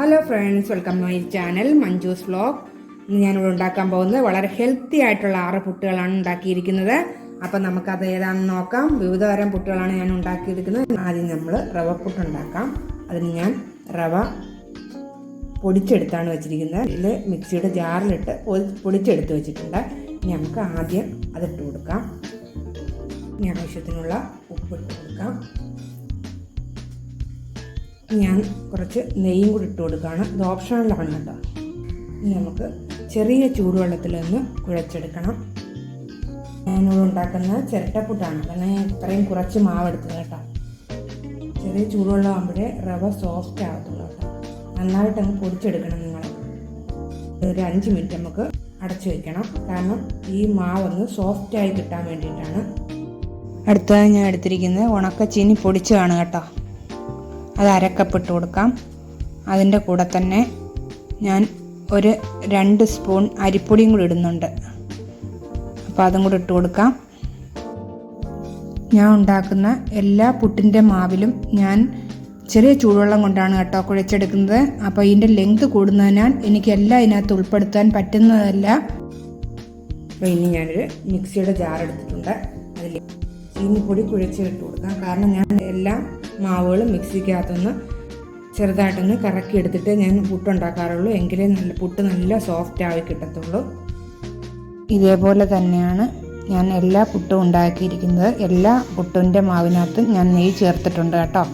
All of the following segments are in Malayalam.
Hello friends welcome to my channel Manju's vlog ഇന്ന് ഞാനിവിടെ ഉണ്ടാക്കാൻ പോകുന്നത് വളരെ ഹെൽത്തി ആയിട്ടുള്ള ആറ് പുട്ടുകളാണ് ഉണ്ടാക്കിയിരിക്കുന്നത്. അപ്പം നമുക്കത് ഏതാണെന്ന് നോക്കാം. വിവിധ തരം പുട്ടുകളാണ് ഞാൻ ഉണ്ടാക്കിയിരിക്കുന്നത്. ആദ്യം നമ്മൾ റവ പുട്ട് ഉണ്ടാക്കാം. അതിന് ഞാൻ റവ പൊടിച്ചെടുത്താണ് വെച്ചിരിക്കുന്നത്. ഇതിൽ മിക്സിയുടെ ജാറിലിട്ട് പൊടി- പൊടിച്ചെടുത്ത് വെച്ചിട്ടുണ്ട്. ഇനി നമുക്ക് ആദ്യം അതിട്ട് കൊടുക്കാം. ഇനി ആവശ്യത്തിനുള്ള ഉപ്പിട്ട് കൊടുക്കാം. ഞാൻ കുറച്ച് നെയ്യും കൂടി ഇട്ട് കൊടുക്കുകയാണ്. ഇത് ഓപ്ഷണലാണ് കേട്ടോ. ഇനി നമുക്ക് ചെറിയ ചൂടുവെള്ളത്തിൽ ഒന്ന് കുഴച്ചെടുക്കണം. ഞാനിവിടെ ഉണ്ടാക്കുന്ന ചിരട്ടപ്പുട്ടാണ് കാരണം ഇത്രയും കുറച്ച് മാവ് എടുത്തത് കേട്ടോ. ചെറിയ ചൂടുവെള്ളം ആകുമ്പോഴേ റവ സോഫ്റ്റ് ആകത്തുള്ളൂ കേട്ടോ. നന്നായിട്ട് അങ്ങ് പൊടിച്ചെടുക്കണം നിങ്ങൾ. ഒരു അഞ്ച് മിനിറ്റ് നമുക്ക് അടച്ചു വെക്കണം. കാരണം ഈ മാവൊന്ന് സോഫ്റ്റായി കിട്ടാൻ വേണ്ടിയിട്ടാണ്. അടുത്തതായി ഞാൻ എടുത്തിരിക്കുന്നത് ഉണക്ക ചീനി പൊടിച്ചതാണ് കേട്ടോ. അത് അരക്കപ്പിട്ട് കൊടുക്കാം. അതിന്റെ കൂടെ തന്നെ ഞാൻ ഒരു രണ്ട് സ്പൂൺ അരിപ്പൊടിയും കൂടി ഇടുന്നുണ്ട്. അപ്പോൾ അതും കൂടി ഇട്ട് കൊടുക്കാം. ഞാൻ ഉണ്ടാക്കുന്ന എല്ലാ പുട്ടിന്റെ മാവിലും ഞാൻ ചെറിയ ചൂടുവെള്ളം കൊണ്ടാണ് കേട്ടോ കുഴച്ചെടുക്കുന്നത്. അപ്പോൾ ഇതിന്റെ ലെങ്ത് കൂടുന്നതിനാൽ എനിക്കെല്ലാം ഇതിനകത്ത് ഉൾപ്പെടുത്താൻ പറ്റുന്നതല്ല. അപ്പോൾ ഇനി ഞാനൊരു മിക്സിയുടെ ജാർ എടുത്തിട്ടുണ്ട്. അതിൽ കുഴച്ചിട്ട് കൊടുക്കാം. കാരണം ഞാൻ എല്ലാ മാവുകളും മിക്സിക്കകത്തുനിന്ന് ചെറുതായിട്ടൊന്ന് കറക്കി എടുത്തിട്ട് ഞാൻ പുട്ടുണ്ടാക്കാറുള്ളൂ. എങ്കിലേ നല്ല പുട്ട് നല്ല സോഫ്റ്റ് ആയി കിട്ടത്തുള്ളൂ. ഇതേപോലെ തന്നെയാണ് ഞാൻ എല്ലാ പുട്ടും ഉണ്ടാക്കിയിരിക്കുന്നത്. എല്ലാ പുട്ടിന്റെ മാവിനകത്തും ഞാൻ നെയ്യ് ചേർത്തിട്ടുണ്ട് കേട്ടോ.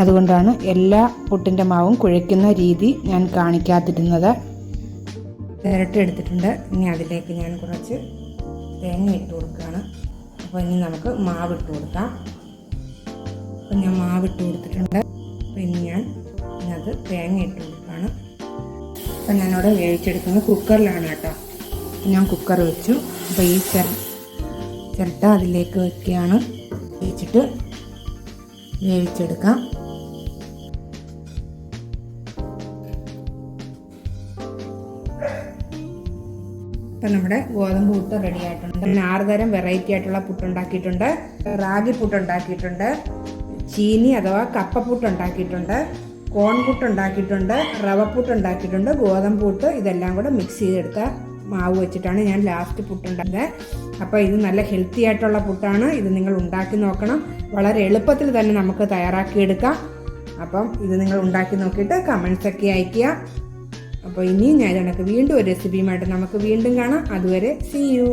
അതുകൊണ്ടാണ് എല്ലാ പുട്ടിന്റെ മാവും കുഴയ്ക്കുന്ന രീതി ഞാൻ കാണിക്കാതിരുന്നത്. ഇരട്ടി എടുത്തിട്ടുണ്ട്. ഇനി അതിലേക്ക് ഞാൻ കുറച്ച് തേങ്ങ ഇട്ട് കൊടുക്കുകയാണ്. അപ്പോൾ ഇനി നമുക്ക് മാവ് കൊടുക്കാം. അപ്പോൾ ഞാൻ മാവ് കൊടുത്തിട്ടുണ്ട്. അപ്പോൾ ഇനി ഞാൻ ഇതിനകത്ത് തേങ്ങ ഇട്ട് കൊടുക്കുകയാണ്. അപ്പം ഞാനിവിടെ വേവിച്ചെടുക്കുന്നത് കുക്കറിലാണ് കേട്ടോ. അപ്പോൾ ഞാൻ കുക്കർ വെച്ചു. അപ്പോൾ ഈ ചിര ചിരട്ട അതിലേക്ക് വെക്കുകയാണ്. വെച്ചിട്ട് വേവിച്ചെടുക്കാം. ഇപ്പം നമ്മുടെ ഗോതമ്പ് പുട്ട് റെഡി ആയിട്ടുണ്ട്. പിന്നെ ആറ് തരം വെറൈറ്റി ആയിട്ടുള്ള പുട്ട് ഉണ്ടാക്കിയിട്ടുണ്ട്. റാഗി പുട്ട് ഉണ്ടാക്കിയിട്ടുണ്ട്. ചീനി അഥവാ കപ്പപ്പുട്ട് ഉണ്ടാക്കിയിട്ടുണ്ട്. കോൺ പുട്ട് ഉണ്ടാക്കിയിട്ടുണ്ട്. റവ ഉണ്ടാക്കിയിട്ടുണ്ട്. ഗോതമ്പ് പുട്ട് ഇതെല്ലാം കൂടെ മിക്സ് ചെയ്തെടുത്ത മാവ് വെച്ചിട്ടാണ് ഞാൻ ലാസ്റ്റ് പുട്ട് ഉണ്ടാക്കുന്നത് അപ്പോൾ ഇത് നല്ല ഹെൽത്തി ആയിട്ടുള്ള പുട്ടാണ്. ഇത് നിങ്ങൾ ഉണ്ടാക്കി നോക്കണം. വളരെ എളുപ്പത്തിൽ തന്നെ നമുക്ക് തയ്യാറാക്കിയെടുക്കാം. അപ്പം ഇത് നിങ്ങൾ ഉണ്ടാക്കി നോക്കിയിട്ട് കമൻസ് ഒക്കെ അയയ്ക്കുക. അപ്പോൾ ഇനിയും ഞാൻ കണക്ക് വീണ്ടും ഒരു റെസിപ്പിയുമായിട്ട് നമുക്ക് വീണ്ടും കാണാം. അതുവരെ സി യു